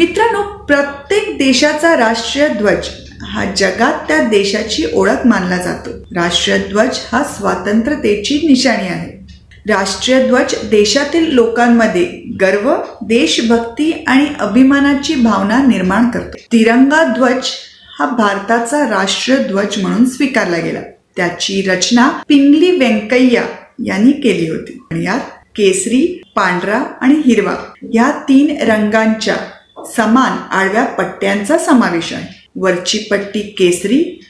मित्रांनो प्रत्येक देशाचा राष्ट्रीय ध्वज हा जगात त्या देशाची ओळख मानला जातो. राष्ट्रीय ध्वज हा स्वातंत्र्यतेची निशाणी आहे. राष्ट्रीय ध्वज देशातील लोकांमध्ये गर्व देशभक्ती आणि अभिमानाची भावना निर्माण करतो. तिरंगा ध्वज हा भारताचा राष्ट्रीय ध्वज म्हणून स्वीकारला गेला. त्याची रचना पिंगली व्यंकय्या यांनी केली होती. आणि यात केसरी पांढरा आणि हिरवा या तीन रंगांच्या समान आडव्या पट्ट्यांचा समावेश आहे. वरची पट्टी केसरी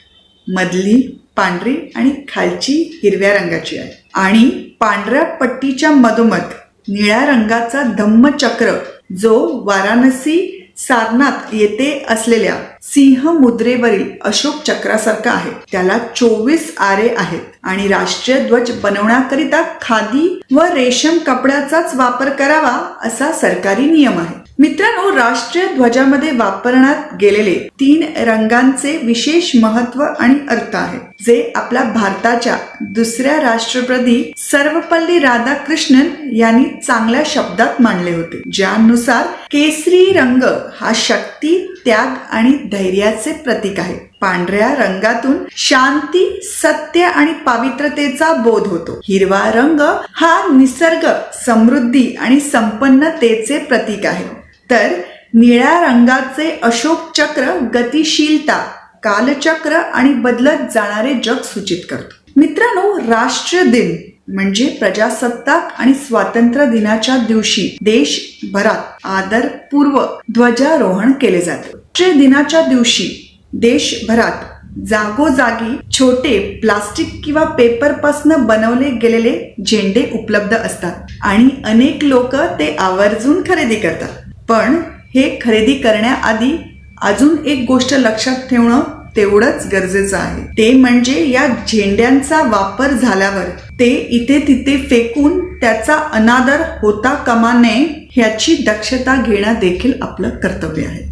मधली पांढरी आणि खालची हिरव्या रंगाची आहे. आणि पांढऱ्या पट्टीच्या मधोमध निळ्या रंगाचा धम्मचक्र जो वाराणसी सारनाथ येथे असलेल्या सिंह मुद्रेवरील अशोक चक्रासारखा आहे. त्याला चोवीस आरे आहेत आणि राष्ट्रीय ध्वज बनवण्याकरिता खादी व रेशम कपड्याचाच वापर करावा असा सरकारी नियम आहे. मित्रांनो राष्ट्रीय ध्वजामध्ये वापरण्यात गेलेले तीन रंगांचे विशेष महत्त्व आणि अर्थ आहे जे आपल्या भारताच्या दुसऱ्या राष्ट्रपती सर्वपल्ली राधाकृष्णन यांनी चांगल्या शब्दात मांडले होते. ज्यानुसार केसरी रंग हा शक्ती त्याग आणि धैर्याचे प्रतीक आहे. पांढऱ्या रंगातून शांती सत्य आणि पावित्रतेचा बोध होतो. हिरवा रंग हा निसर्ग समृद्धी आणि संपन्नतेचे प्रतीक आहे. तर निळ्या रंगाचे अशोक चक्र गतिशीलता कालचक्र आणि बदलत जाणारे जग सूचित करतो. मित्रांनो राष्ट्र दिन म्हणजे प्रजासत्ताक आणि स्वातंत्र्य दिनाच्या दिवशी देशभरात आदरपूर्व ध्वजारोहण केले जाते. दिनाच्या दिवशी देशभरात जागोजागी छोटे प्लास्टिक किंवा पेपरपासनं बनवले गेलेले झेंडे उपलब्ध असतात आणि अनेक लोक ते आवर्जून खरेदी करतात. पण हे खरेदी करण्याआधी अजून एक गोष्ट लक्षात ठेवणं तेवढंच गरजेचं आहे. ते म्हणजे या झेंड्यांचा वापर झाल्यावर ते इथे तिथे फेकून त्याचा अनादर होता कामा नये ह्याची दक्षता घेणं देखील आपलं कर्तव्य आहे.